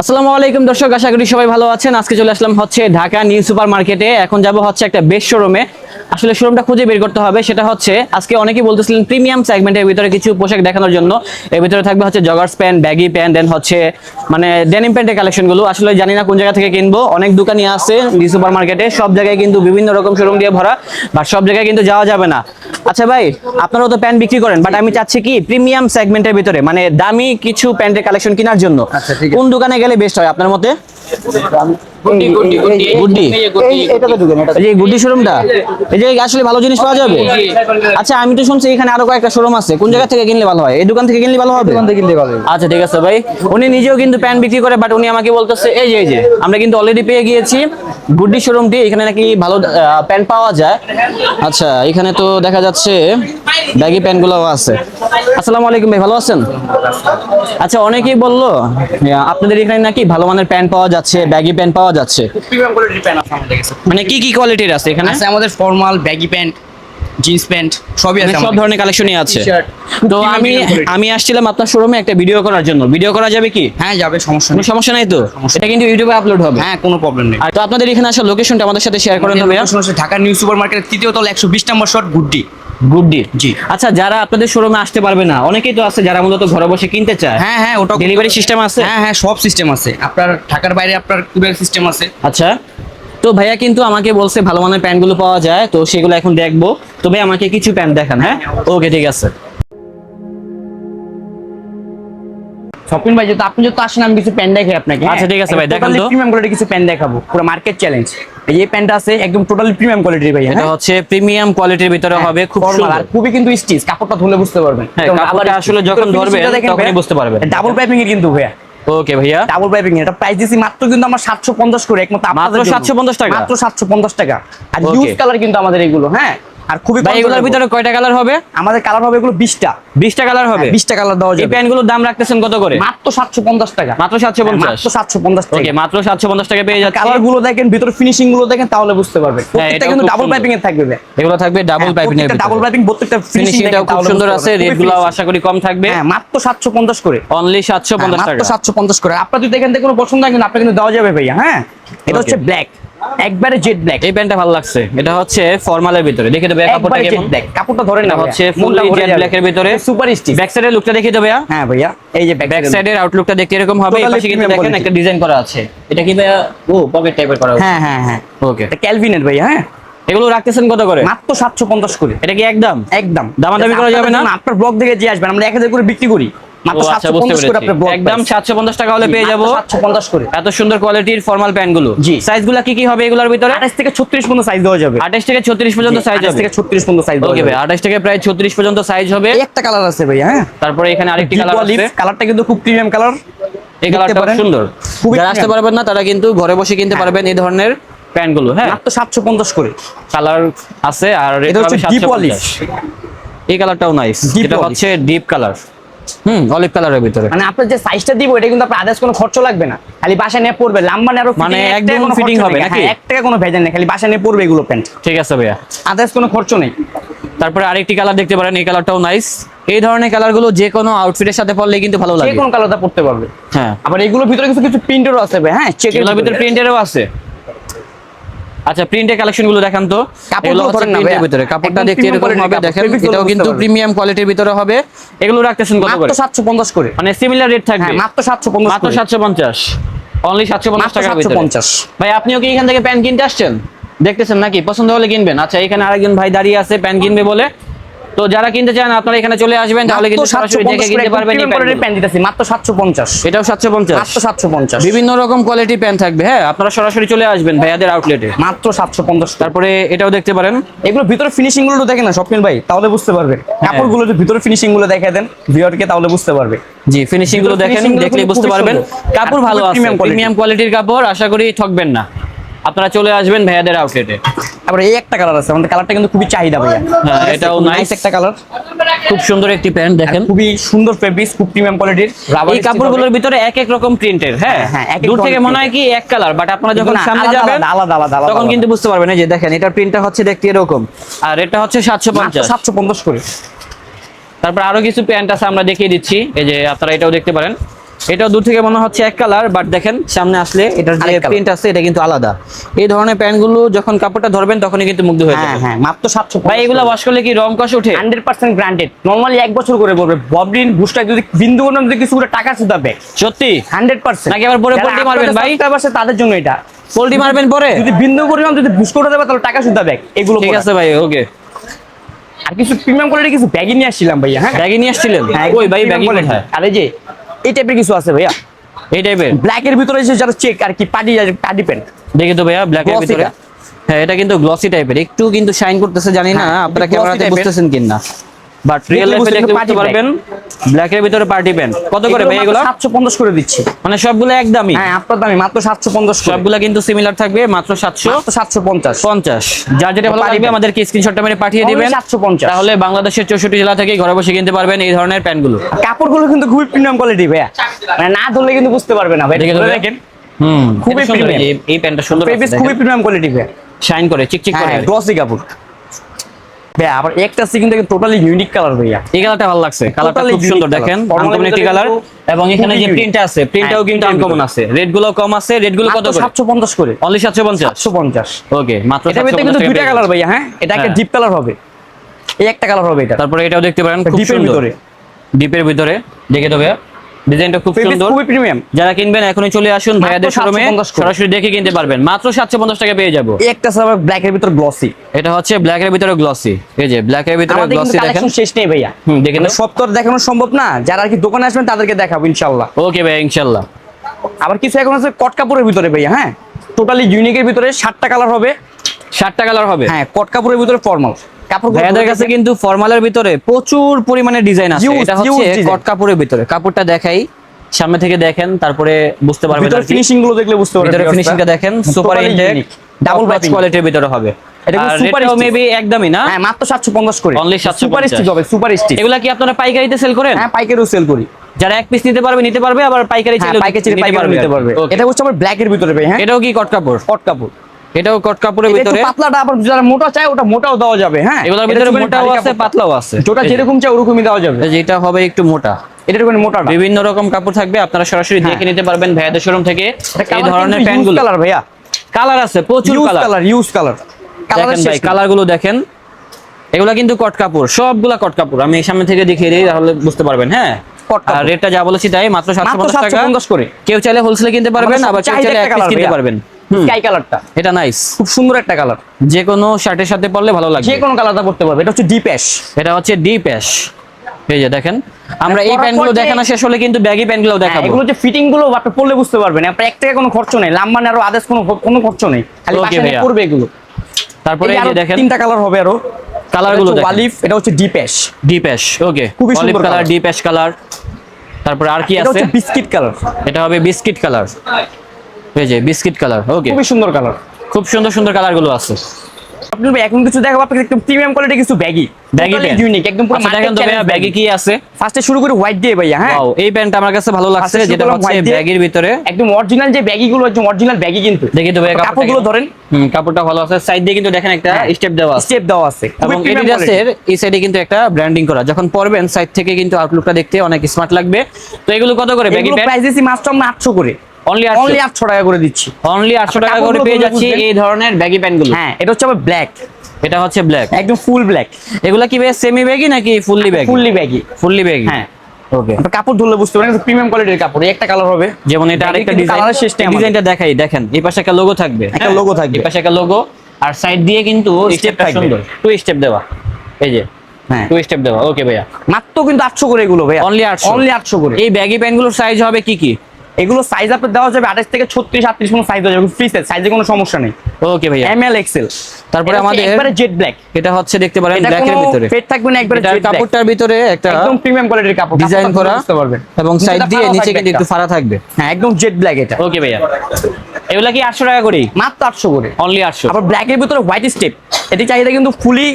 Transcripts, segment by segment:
আসসালামু আলাইকুম দর্শক, আশা করি সবাই ভালো আছেন। আজকে চলে আসলাম হচ্ছে ঢাকা নিউ সুপার মার্কেটে এখন যাব হচ্ছে একটা বেস্ট শোরুমে আসলে শোরুমটা খুঁজে বের করতে হবে, সেটা হচ্ছে আজকে অনেকেই বলতেছিলেন প্রিমিয়াম সেগমেন্টের ভিতরে কিছু পোশাক দেখানোর জন্য। এর ভিতরে থাকবে হচ্ছে joggers pant baggy pant then হচ্ছে মানে ডেনিম প্যান্টের কালেকশনগুলো আসলে জানি না কোন জায়গা থেকে কিনবো। অনেক দোকানই আছে নিউ সুপার মার্কেটে সব জায়গায় কিন্তু বিভিন্ন রকম শোরুম দিয়ে ভরা বাট সব জায়গায় কিন্তু যাওয়া যাবে না। আচ্ছা ভাই আপনারাও তো প্যান্ট বিক্রি করেন বাট আমি চাচ্ছি কি প্রিমিয়াম সেগমেন্টের ভিতরে মানে দামি কিছু প্যান্টের কালেকশন কেনার জন্য আচ্ছা, ঠিক আছে। কোন দোকানে গেলে বেস্ট হয় আপনার মতে গুড্ডি গুড্ডি। গুড্ডি এটাতে ঢুকেন এটা এই যে গুড্ডি শোরুমটা এই যে আসলে ভালো জিনিস পাওয়া যাবে? আচ্ছা আমি তো শুনছি এখানে আরও কয়েকটা শোরুম আছে। কোন জায়গা থেকে কিনলে ভালো হয়? এই দোকান থেকে কিনলে ভালো হবে? দোকান থেকে কিনলে ভালো হবে। আচ্ছা ঠিক আছে ভাই। উনি নিজেও কিন্তু প্যান্ট বিক্রি করে বাট উনি আমাকে বলতেছে এই যে এই যে আমরা কিন্তু অলরেডি পেয়ে গিয়েছি গুড্ডি শোরুমটি এখানে নাকি ভালো প্যান্ট পাওয়া যায়। আচ্ছা এখানে তো দেখা যাচ্ছে ব্যাগি প্যান্টগুলোও আছে। আসসালামু আলাইকুম ভাই ভালো আছেন? আচ্ছা অনেকেই বলল আপনাদের এখানে নাকি ভালো মানের প্যান্ট পাওয়া যাচ্ছে ব্যাগি প্যান্ট পাওয়া যাচ্ছে। মানে কি কি কোয়ালিটির আছে এখানে? আছে আমাদের formal baggy pant jeans pant সবই আছে মানে সব ধরনের কালেকশনই আছে। তো আমি আমি আসছিলাম আপনার শোরুমে একটা ভিডিও করার জন্য। ভিডিও করা যাবে কি? হ্যাঁ যাবে সমস্যা নেই। সমস্যা নাই তো? এটা কিন্তু ইউটিউবে আপলোড হবে। হ্যাঁ কোনো প্রবলেম নেই। আর তো আপনাদের এখানে আসার লোকেশনটা আমাদের সাথে শেয়ার করেন হচ্ছে ঢাকা নিউ সুপার মার্কেটের তৃতীয় তলা একশো বিশ নম্বর শট গুড্ডি। গুড ডি জি। আচ্ছা যারা আপনাদের শোরুমে আসতে পারবে না অনেকেই তো আছে যারা মূলত ঘরে বসে কিনতে চায়। হ্যাঁ হ্যাঁ ওটা ডেলিভারি সিস্টেম আছে? হ্যাঁ হ্যাঁ সব সিস্টেম আছে। আপনার ঢাকার বাইরে আপনার কুরিয়ার সিস্টেম আছে। আচ্ছা। তো ভাইয়া কিন্তু আমাকে বলছে ভালো মানের প্যান্টগুলো পাওয়া যায় তো সেগুলো এখন দেখব। তো ভাই আমাকে কিছু প্যান্ট দেখান হ্যাঁ? ওকে ঠিক আছে। শপিং ভাই যেহেতু আপনি যেহেতু আসেন আমি কিছু প্যান্ট দেখাই আপনাকে। আচ্ছা, ঠিক আছে ভাই, দেখান তো। প্রিমিয়াম কোয়ালিটি কিছু প্যান্ট দেখাবো পুরো মার্কেট চ্যালেঞ্জ এই যে প্যান্টটা আছে একদম টোটালি প্রিমিয়াম কোয়ালিটির ভাই এটা হ্যাঁ? হচ্ছে প্রিমিয়াম কোয়ালিটির ভিতরে হবে খুব সুন্দর আর খুবই কিন্তু স্টিচ কাপড়টা ধুলে বুঝতে পারবেন। হ্যাঁ, কাপড়টা আসলে যখন ধরবেন তখনই বুঝতে পারবেন। ডাবল পাইপিং এর কিন্তু ভাইয়া। ওকে ভাইয়া। ডাবল পাইপিং এটা প্রাইস দিছি মাত্র কিন্তু আমার 750 করে একমাত্র আপনাদের মাত্র জন্য। 750 টাকা? মাত্র 750 টাকা। আর ইউজ কালার কিন্তু আমাদের এগুলো হ্যাঁ? আর খুবই এগুলোর। ভিতরে কয়টা কালার হবে? আমাদের কালার হবে এগুলো 20টা বিশটা কালার হবে? 20টা কালার দেওয়া এই প্যান্টগুলোর দাম রাখতেছেন কত করে? মাত্র 750 টাকা। মাত্র 750 মাত্র 750 টাকা। ওকে মাত্র 750 টাকা পেয়ে যাচ্ছে। কালারগুলো দেখেন ভিতরে ফিনিশিংগুলো দেখেন তাহলে বুঝতে পারবেন। প্রত্যেকটা হ্যাঁ, কিন্তু ডাবল। পাইপিং এর থাকবে এগুলো থাকবে ডাবল হ্যাঁ, পাইপিং এর ডাবল পাইপিং প্রত্যেকটা ফিনিশিং খুব সুন্দর আছে রেটগুলো আশা করি কম থাকবে। হ্যাঁ মাত্র 750 করে। অনলি 750 হ্যাঁ, টাকা। মাত্র 750 করে। আপনার যদি এখান থেকে কোনো পছন্দ হয় কিন্তু আপনাকে কিন্তু দেওয়া যাবে ভাইয়া হ্যাঁ? এটা হচ্ছে ব্ল্যাক একবারে জেড ব্ল্যাক এই প্যান্টটা ভালো লাগছে। এটা হচ্ছে ফর্মালের ভিতরে। দেখে দেবে কাপড়টা কেমন? ব্ল্যাক কাপড়টা ধরেন না হচ্ছে ফুললি জেড ব্ল্যাক এর ভিতরে। সুপার স্টিচ ব্যাক সাইডের লুকটা দেখে দেবে হ্যাঁ ভাইয়া এই যে ব্যাক সাইডের আউটলুকটা দেখতে এরকম হবে পাশে কিন্তু দেখেন একটা ডিজাইন করা আছে। এটা কি ভাইয়া? ও পকেট টাইপের করা হ্যাঁ হ্যাঁ হ্যাঁ। ওকে এটা ক্যালভিনের ভাইয়া হ্যাঁ। এগুলো রাখতেছেন কত করে? মাত্র 750 করে। এটা কি একদম? একদম। দামাদামি করা যাবে না? আপনার ব্লগ থেকে যে আসবেন আমরা 1000 করে বিক্রি করি। আচ্ছা বুঝতে 750 করে আপনার পেরেছি ব্লগ একদম 750 টাকা হলে পেয়ে যাব। 750 করে। এত সুন্দর কোয়ালিটির ফর্মাল প্যান্টগুলো। জি। সাইজগুলো কি কি হবে এগুলোর ভিতরে? 28 থেকে 36 পর্যন্ত সাইজ দেওয়া যাবে। 28 থেকে 36 পর্যন্ত সাইজ হবে। থেকে 36 পর্যন্ত সাইজ ওকে ভাই 28 থেকে প্রায় 36 পর্যন্ত সাইজ হবে। একটা কালার আছে ভাইয়া হ্যাঁ? তারপরে এখানে আরেকটি কালার আছে। কালারটা কিন্তু খুব প্রিমিয়াম কালার এই কালারটা সুন্দর। যারা আসতে পারবেন না তারা কিন্তু ঘরে বসে কিনতে পারবেন এই ধরনের প্যান্টগুলো হ্যাঁ? মাত্র 750 করে। কালার আছে আর এটা হচ্ছে এই কালারটাও নাইস এটা হচ্ছে ডিপ কালার হুম অলিভ কালারের ভিতরে। মানে আপনার যে সাইজটা দিব এটা কিন্তু আপনার আদার্স কোনো খরচ লাগবে না। খালি বাসায় নিয়ে পড়বে লাম্বা নেরো মানে একদম fitting হবে নাকি? এক টাকা কোনো ভেজাল নেই খালি বাসায় নিয়ে পড়বে এগুলো প্যান্ট ঠিক আছে ভাইয়া। আদার্স কোনো খরচ নেই। তারপরে আরেকটি কালার দেখতে পারেন এই কালারটাও নাইস এই ধরনের কালারগুলো যে কোনো আউটফিটের সাথে পরলে কিন্তু ভালো যে লাগে। কোনো কালারটা পড়তে পারবে। হ্যাঁ। আবার এগুলোর ভিতরে কিছু কিছু প্রিন্টেরও আছে ভাই হ্যাঁ ভিতরে। প্রিন্টেরও আছে। আচ্ছা প্রিন্টের কালেকশনগুলো দেখান তো। কাপড়গুলো এগুলো হচ্ছে না প্রিন্টের। ভিতরে। কাপড়টা দেখতে এরকম হবে দেখেন এটাও কিন্তু প্রিমিয়াম কোয়ালিটির ভিতরে হবে। এগুলো রাখতেছেন কত করে? মাত্র 750 করে। মানে সিমিলার রেট থাকবে। হ্যাঁ মাত্র 750 মাত্র 750 অনলি 750 টাকা টাকার ভিতরে। 750 ভাই আপনিও কি এখান থেকে প্যান্ট কিনতে আসছেন? দেখতেছেন নাকি? পছন্দ হলে কিনবেন। আচ্ছা এখানে আরেকজন ভাই দাঁড়িয়ে আছে প্যান্ট কিনবে বলে। তো যারা কিনতে চান আপনারা এখানে চলে আসবেন তাহলে কিন্তু সরাসরি দেখে কিনতে পারবেন এই। প্যান্ট দিতেছি মাত্র 750 এটাও 750 মাত্র 750 বিভিন্ন রকম কোয়ালিটি প্যান্ট থাকবে হ্যাঁ আপনারা সরাসরি চলে আসবেন ভাইয়াদের আউটলেটে মাত্র 750 তারপরে এটাও দেখতে পারেন। এগুলো ভিতরে ফিনিশিংগুলো দেখেন না স্বপ্নিল ভাই তাহলে বুঝতে পারবে। হ্যাঁ। কাপড়গুলো যে ভিতরে ফিনিশিংগুলো দেখায় দেন ভিউয়ারকে তাহলে বুঝতে পারবে। জি ফিনিশিংগুলো দেখেন দেখলেই বুঝতে পারবেন। কাপড় ভালো আছে প্রিমিয়াম কোয়ালিটির কাপড় আশা করি ঠকবেন না। আপনারা চলে আসবেন ভাইয়াদের আউটলেটে তারপরে এই একটা কালার আছে আমাদের কালারটা কিন্তু খুবই চাহিদা ভাইয়া। হ্যাঁ, এটাও নাইস একটা কালার খুব সুন্দর একটি প্যান্ট দেখেন। খুবই সুন্দর ফেব্রিক খুব প্রিমিয়াম কোয়ালিটির এই কাপড়গুলোর ভিতরে এক এক রকম প্রিন্টের হ্যাঁ? হ্যাঁ, হ্যাঁ, দূর থেকে মনে হয় কি এক কালার বাট আপনারা যখন সামনে যাবেন আলাদা, আলাদা তখন কিন্তু বুঝতে পারবেন এই যে দেখেন এটার প্রিন্টটা হচ্ছে দেখতে এরকম। আর এটা হচ্ছে সাতশো পঞ্চাশ। সাতশো পঞ্চাশ করে। তারপর আরও কিছু প্যান্ট আছে আমরা দেখিয়ে দিচ্ছি। এই যে আপনারা এটাও দেখতে পারেন। এটাও দূর থেকে মনে হচ্ছে এক কালার বাট দেখেন সামনে আসলে এটার যে প্রিন্ট আছে এটা কিন্তু আলাদা। এই ধরনের প্যান্টগুলো যখন কাপড়টা ধরবেন তখনই কিন্তু মুগ্ধ হয়ে হ্যাঁ যাবে। হ্যাঁ মাত্র সাতশো ভাই এগুলো ওয়াশ করলে কি রং কষ ওঠে? Hundred percent granted. নর্মালি এক বছর করে পড়বে ববলিন বুস্টার যদি বিন্দু কোনো যদি কিছু করে টাকা হবে সত্যি? Hundred percent. নাকি আবার পরে পোল্টি মারবেন ভাই? তাদের জন্য এটা। পোল্টি মারবেন পরে? যদি বিন্দু পরিমাণ যদি বুস্ট করে দেবে তাহলে টাকা ব্যাগ এগুলো ঠিক আছে ভাই ওকে। আর কিছু প্রিমিয়াম কোয়ালিটি কিছু ব্যাগই নিয়ে আসছিলাম ভাইয়া হ্যাঁ? ব্যাগি নিয়ে আসছিলেন? হ্যাঁ, ওই ভাই ব্যাগি। কোথায়? আর এই যে এই টাইপের কিছু আছে ভাইয়া? এই টাইপের ব্ল্যাক এর ভিতরে যে যারা চেক আর কি পার্টি পার্টি প্যান্ট দেখি তো ভাইয়া ব্ল্যাক এর ভিতরে। হ্যাঁ এটা কিন্তু গ্লসি টাইপের একটু কিন্তু শাইন করতেছে জানি না হ্যাঁ, আপনারা ক্যামেরাতে বুঝতেছেন কিনা। বাট রিয়েল লাইফে দেখতে বুঝতে পারবেন ব্ল্যাক এর ভিতরে পার্টি প্যান্ট কত করে ভাই এগুলো? সাতশো পঞ্চাশ করে দিচ্ছি। মানে সবগুলো একদমই? হ্যাঁ আপনার দামি মাত্র সাতশো পঞ্চাশ করে। সবগুলা কিন্তু সিমিলার থাকবে মাত্র সাতশো মাত্র সাতশো পঞ্চাশ। পঞ্চাশ। যার যেটা ভালো লাগবে। আমাদেরকে স্ক্রিনশটটা মেরে পাঠিয়ে দিবেন। সাতশো পঞ্চাশ। তাহলে বাংলাদেশের চৌষট্টি জেলা থেকে ঘরে বসে কিনতে পারবেন এই ধরনের প্যান্টগুলো। কাপড়গুলো কিন্তু খুবই প্রিমিয়াম কোয়ালিটি ভাইয়া। মানে না ধরলে কিন্তু বুঝতে পারবে না ভাই? দেখেন হুম খুবই premium। এই- প্যান্টটা সুন্দর খুবই প্রিমিয়াম কোয়ালিটি ভাই শাইন করে চিকচিক করে। হ্যাঁ গ্লসি কাপড়। ভাইয়া আবার একটা কিন্তু টোটালি ইউনিক কালার ভাইয়া। এই কালারটা ভালো লাগছে। কালারটা খুব সুন্দর দেখেন color। আনকমন একটি কালার এবং এখানে যে। প্রিন্টটা আছে প্রিন্টটাও হ্যাঁ, কিন্তু আনকমন আছে। রেটগুলো কম আছে রেটগুলো কত করে? সাতশো পঞ্চাশ করে। অনলি সাতশো পঞ্চাশ। সাতশো পঞ্চাশ। ওকে মাত্র এটার ভিতরে 750 কিন্তু টাকা দুইটা কালার ভাইয়া হ্যাঁ? এটা একটা হ্যাঁ। ডিপ কালার হবে। এই একটা কালার হবে এটা। তারপরে এটাও দেখতে পারেন খুব ডিপের সুন্দর। ভিতরে। ডিপের ভিতরে দেখে দেবে ডিজাইনটা খুব সুন্দর। খুবই প্রিমিয়াম যারা কিনবেন এখনই চলে আসুন ভাইয়াদের শোরুমে সরাসরি দেখে কিনতে পারবেন। মাত্র সাতশো পঞ্চাশ টাকা পেয়ে যাব। একটা ব্ল্যাক এর ভিতর গ্লসি এটা হচ্ছে ব্ল্যাক এর ভিতরে গ্লসি এই যে ব্ল্যাক এর ভিতরে গ্লসি দেখেন। শেষ নেই ভাইয়া। হুম, দেখে মানে সব তো দেখানো সম্ভব না। যারা আর কি দোকানে আসবেন তাদেরকে দেখাবো ইনশাল্লাহ ওকে ভাই ইনশাল্লাহ আবার কিছু এখন আছে কট কাপড়ের ভিতরে ভাইয়া হ্যাঁ? টোটালি ইউনিকের ভিতরে সাতটা কালার হবে। ষাটটা কালার হবে। হ্যাঁ কট কাপড়ের ভিতরে ফর্মাল ভাইয়াদের কাছে কিন্তু ফর্মালের ভিতরে প্রচুর পরিমাণে ডিজাইন আছে। এটা হচ্ছে কট কাপড়ের ভিতরে। কাপড়টা দেখাই সামনে থেকে দেখেন তারপরে বুঝতে পারবেন ভিতরে ফিনিশিংগুলো দেখলে বুঝতে পারবেন ভিতরে ফিনিশিংটা দেখেন সুপার ইনটেক ডাবল কোয়ালিটির ভিতরে হবে। এটা। মেবি একদমই না। হ্যাঁ মাত্র 750 করে। Only 750 সুপার স্টিচ হবে সুপার স্টিচ এগুলা কি আপনারা পাইকারিতে সেল করেন? হ্যাঁ পাইকারিও সেল করি। যারা এক পিস নিতে পারবে নিতে পারবে আবার পাইকারি হ্যাঁ চাইলে পাইকারি নিতে পারবে। এটা হচ্ছে আবার ব্ল্যাক এর ভিতরে ভাই হ্যাঁ? এটাও কি কট কাপড়? কট কাপড়। এটাও কট কাপড়ের এটা একটু ভিতরে। পাতলাটা আবার যারা মোটা চায় ওটা মোটাও দেওয়া যাবে হ্যাঁ? এগুলোর ভিতরে মোটাও আছে। পাতলাও আছে। যেটা যেরকম চায় ওরকমই দেওয়া যাবে। এই যে এটা হবে একটু মোটা। এটা একটুখানি মোটাটা। বিভিন্ন রকম কাপড় থাকবে আপনারা সরাসরি হ্যাঁ। দেখে নিতে পারবেন ভাইয়াদের শোরুম থেকে এই ধরনের কিন্তু প্যান্ট use গুলো কালার ভাইয়া। কালার আছে প্রচুর use colour. Colour use colour. কালারের দেখেন ভাই শেষ কালার কালারগুলো দেখেন। এগুলা কিন্তু কট কাপড় সবগুলা কট কাপড়। আমি সামনে থেকে দেখিয়ে দিই তাহলে বুঝতে পারবেন হ্যাঁ। আর রেটটা যা বলেছি তাই মাত্র সাতশো পঞ্চাশ টাকা। করে। কেউ চাইলে হোলসেলে কিনতে পারবেন আবার কেউ চাইলে কিনতে পারবেন। স্কাই কালারটা এটা নাইস খুব সুন্দর একটা কালার যে কোনো শার্টের সাথে পরলে ভালো যে কোনো কালারটা করতে পারবে এটা হচ্ছে ডিপ অ্যাশ এটা হচ্ছে ডিপ অ্যাশ এই যে দেখেন আমরা এই পরার প্যান্টগুলো দেখানো শেষ হলে কিন্তু ব্যাগি প্যান্টগুলো দেখাবো। এগুলো যে ফিটিংগুলো আপনি পড়লে বুঝতে পারবেন। আপনার এক টাকা কোনো খরচ নেই। লাম্বা আরও আদেশ কোনো কোনো খরচ নেই। খালি ভাইয়া। পড়বে এগুলো। তারপরে এই যে দেখেন। তিনটা কালার হবে আরও। কালারগুলো দেখেন। ওয়ালিফ এটা হচ্ছে deep ash deep ash okay খুবই সুন্দর কালার। ডিপ অ্যাশ কালার তারপরে আর কি এটা আছে? হচ্ছে বিস্কিট কালার এটা হবে বিস্কিট কালার এই যে বিস্কিট কালার ওকে খুবই সুন্দর কালার। খুব সুন্দর সুন্দর কালারগুলো আছে এখন কিছু দেখাবো আপনাকে একদম প্রিমিয়াম কোয়ালিটি কিছু ব্যাগি ব্যাগি ইউনিক একদম পুরো আচ্ছা দেখেন তো ভাইয়া ব্যাগে কি আছে? ফার্স্টে শুরু করি হোয়াইট দিয়ে ভাইয়া হ্যাঁ? এই প্যান্টটা আমার কাছে ভালো লাগছে যেটা হচ্ছে ব্যাগের ভিতরে। একদম অরিজিনাল যে ব্যাগি গুলো একদম অরিজিনাল ব্যাগি কিন্তু। দেখি তো ভাইয়া কাপড়গুলো ধরেন। হুম কাপড়টা ভালো আছে। সাইড দিয়ে কিন্তু দেখেন একটা হ্যাঁ। স্টেপ দেওয়া আছে। স্টেপ দেওয়া আছে। এবং এডিডাসের এই সাইডে কিন্তু একটা ব্র্যান্ডিং করা। যখন পরবেন সাইড থেকে কিন্তু আউটলুকটা দেখতে অনেক স্মার্ট লাগবে। তো এগুলো কত করে ব্যাগি প্যান্ট প্রাইস দিছি মাত্র 800 করে। অনলি অনলি 800 800 টাকা করে দিচ্ছি। অনলি 800 টাকা করে পেয়ে যাচ্ছি এই ধরনের ব্যাগি প্যান্টগুলো হ্যাঁ এটা হচ্ছে আবার ব্ল্যাক এটা হচ্ছে ব্ল্যাক একদম ফুল ব্ল্যাক এগুলা কি সেমি ব্যাগি নাকি fully baggy fully baggy fully baggy হ্যাঁ। ওকে কাপড় ধরলে বুঝতে পারেন প্রিমিয়াম কোয়ালিটির কাপড় একটা কালার হবে। যেমন এটা আরেকটা কালারের শেষ ডিজাইনটা দেখাই দেখেন এই পাশে একটা লোগো থাকবে একটা হ্যাঁ? থাকবে। এই পাশে একটা লোগো আর সাইড দিয়ে কিন্তু। সুন্দর। টু স্টেপ দেওয়া। এই যে হ্যাঁ। টু স্টেপ দেওয়া। ওকে ভাইয়া। মাত্র কিন্তু 800 করে এগুলো ভাইয়া। Only 800 অনলি 800 করে। এই ব্যাগি প্যান্টগুলোর সাইজ হবে কি কি? এগুলো সাইজ আপনার দেওয়া যাবে 28 থেকে 36 38 কোনো সাইজ দেওয়া যাবে। ফ্রি সাইজ সাইজে কোনো সমস্যা নেই। ওকে ভাইয়া। এম এল এক্সেল তারপরে আমাদের একবারে জেড ব্ল্যাক এটা হচ্ছে দেখতে পারেন এটা ব্ল্যাকের ভিতরে। ফেড থাকবে না একবারে black। কাপড়টার ভিতরে একটা একদম প্রিমিয়াম কোয়ালিটির কাপড়। ডিজাইন করা বুঝতে পারবেন। এবং সাইড দিয়ে নিচে কিন্তু একটু। ফাড়া থাকবে। হ্যাঁ একদম জেড ব্ল্যাক এটা। ওকে ভাইয়া। এগুলা কি 800 টাকা করেই মাত্র 800 করে। অনলি 800 আবার ব্ল্যাক এর ভিতরে হোয়াইট স্টেপ এটি চাহিদা কিন্তু ফুলি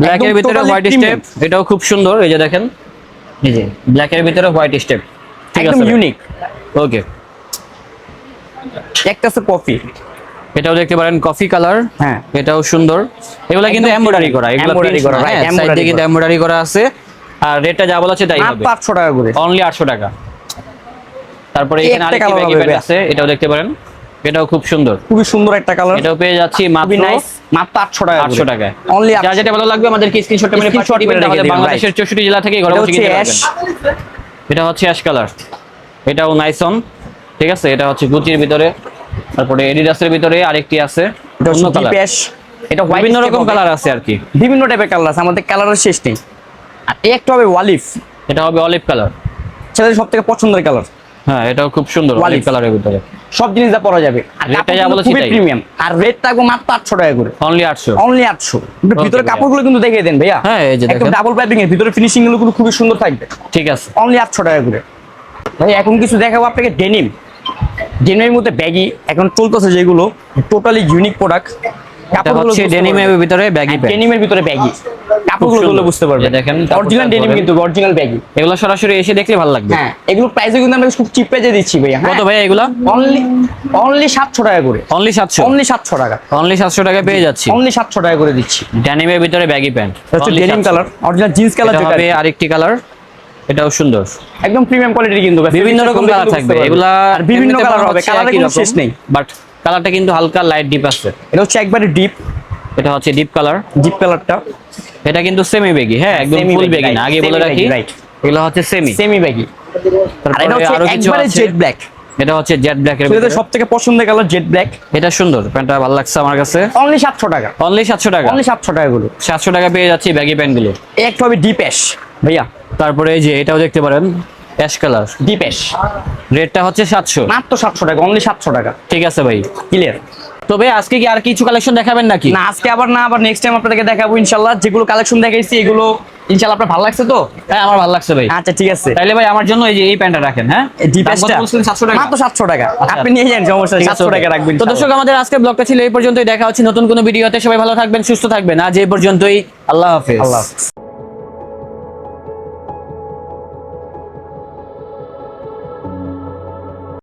ব্ল্যাকের ভিতরে হোয়াইট স্টেপ এটাও খুব সুন্দর এই যে দেখেন। এই যে। ব্ল্যাকের ভিতরে হোয়াইট স্টেপ ঠিক একদম আছে ইউনিক ওকে একটা আছে কফি এটাও দেখতে পারেন কফি কালার হ্যাঁ। এটাও সুন্দর। এগুলা কিন্তু এমব্রয়ডারি করা এগুলো embroidery করা, right, সাইড embroidery কিন্তু করা। এমব্রয়ডারি করা আছে। আর রেটটা যা বলা আছে তাই হবে। মাত্র 800 টাকা করে। অনলি 800 টাকা। তারপরে এখানে আরেকটি ব্যাগি হবে। আছে এটাও দেখতে পারেন। এটাও খুব সুন্দর। খুবই সুন্দর একটা কালার এটাও পেয়ে যাচ্ছি মাত্র নাইস মাত্র আটশো টাকা আটশো টাকায়। অনলি যা যেটা ভালো লাগবে আমাদেরকে স্ক্রিনশটটা মেরে Screenshot পাঠিয়ে দিবেন? তাহলে বাংলাদেশের চৌষট্টি জেলা থেকে ঘরে বসে কিনতে পারবেন। এটা হচ্ছে অ্যাশ কালার এটাও নাইসন ঠিক আছে? এটা হচ্ছে গুচির ভিতরে তারপরে এডিডাসের ভিতরে আরেকটি আছে এটা অন্য কালার এটা বিভিন্ন রকম কালার আছে আর কি। বিভিন্ন টাইপের কালার আছে আমাদের কালারের শেষ নেই। আর এই একটা হবে ওয়ালিফ এটা হবে অলিভ কালার ছেলেদের সব থেকে পছন্দের কালার হ্যাঁ এটাও খুব সুন্দর অলিভ কালারের ভিতরে। সব জিনিস যা পরা যাবে। আর Rate যা বলেছি তাই। প্রিমিয়াম আর রেট থাকবে মাত্র টাকা করে। অনলি আটশো। অনলি আটশো। ভিতরে ভাইয়া। কাপড়গুলো কিন্তু দেখিয়ে দেন ভাইয়া। হ্যাঁ, এই যে একদম ডাবল পাইপিং এর। ভিতরে ফিনিশিংগুলো সুন্দর থাকবে। ঠিক আছে। অনলি টাকা করে। ভাই এখন কিছু দেখাবো আপনাকে ডেনিম ডেনিমের মধ্যে ব্যাগি এখন চলতেছে যেগুলো টোটালি ইউনিক প্রোডাক্ট হচ্ছে ডেনিমের ভিতরে ব্যাগি ডেনিমের ভিতরে ব্যাগি কাপড়গুলো। ধরলে বুঝতে পারবেন। এই দেখেন, অরিজিনাল ডেনিম কিন্তু অরিজিনাল ব্যাগি এগুলো সরাসরি এসে দেখলে ভালো লাগবে। হ্যাঁ এগুলো প্রাইসে কিন্তু আমরা খুব চিপ প্রাইসে দিচ্ছি ভাইয়া। কত ভাই এগুলা? অনলি অনলি সাতশো টাকা করে। অনলি সাতশো? অনলি সাতশো টাকা। অনলি সাতশো টাকায় পেয়ে যাচ্ছি। অনলি সাতশো টাকা করে দিচ্ছি। ড্যানিমের ভিতরে ব্যাগি প্যান্ট হচ্ছে denim colour original jeans colour যেটা হবে আরেকটি কালার এটাও সুন্দর। একদম প্রিমিয়াম কোয়ালিটির কিন্তু। বিভিন্ন রকম কালার থাকবে। এগুলা আর বিভিন্ন কালার হবে। কালারের কোনো শেষ নেই। বাট কালারটা কিন্তু হালকা লাইট ডিপ আছে। এটা হচ্ছে একবারে ডিপ এটা হচ্ছে ডিপ কালার ডিপ কালারটা এটা কিন্তু সেমি বেগি হ্যাঁ একদম ফুল বেগি না আগে বলে রাখি. এগুলো হচ্ছে সেমি সেমি ব্যাগি আর এটা হচ্ছে একবারে জেড ব্ল্যাক এটা হচ্ছে জেড ব্ল্যাক এর ভিতরে। সব থেকে পছন্দের কালার জেড ব্ল্যাক এটা সুন্দর প্যান্টটা ভালো লাগছে আমার কাছে। অনলি সাতশো টাকা। অনলি সাতশো টাকা। অনলি সাতশো টাকা গুলো সাতশো টাকা পেয়ে যাচ্ছি ব্যাগি প্যান্টগুলো। একটা হবে ডিপ অ্যাশ ভাইয়া তারপরে এই যে এটাও দেখতে পারেন অ্যাশ কালার ডিপ অ্যাশ রেটটা হচ্ছে সাতশো। মাত্র সাতশো টাকা অনলি সাতশো টাকা। ঠিক আছে ভাই। ক্লিয়ার তবে আজকে কি আর কিছু কালেকশন দেখাবেন নাকি? না আজকে আবার না আবার নেক্সট টাইম আপনাদেরকে দেখাবো ইনশাল্লাহ। যেগুলো কালেকশন দেখাইছি এগুলো ইনশাল্লাহ আপনার ভালো লাগছে তো? হ্যাঁ আমার ভালো লাগছে ভাই। আচ্ছা ঠিক আছে। তাইলে ভাই আমার জন্য এই যে এই প্যান্টটা রাখেন হ্যাঁ? বলছিলেন? 700 টাকা? মাত্র আচ্ছা। আপনি নিয়ে যান সমস্যা নেই ঠিক আছে, সাতশো okay. টাকা রাখবেন তো দর্শক আমাদের আজকে ব্লগটা ছিল এই পর্যন্তই। দেখা হচ্ছে নতুন কোনো ভিডিওতে। সবাই ভালো থাকবেন সুস্থ থাকবেন। আজ এই পর্যন্তই। আল্লাহ হাফেজ। আল্লাহ হাফেজ।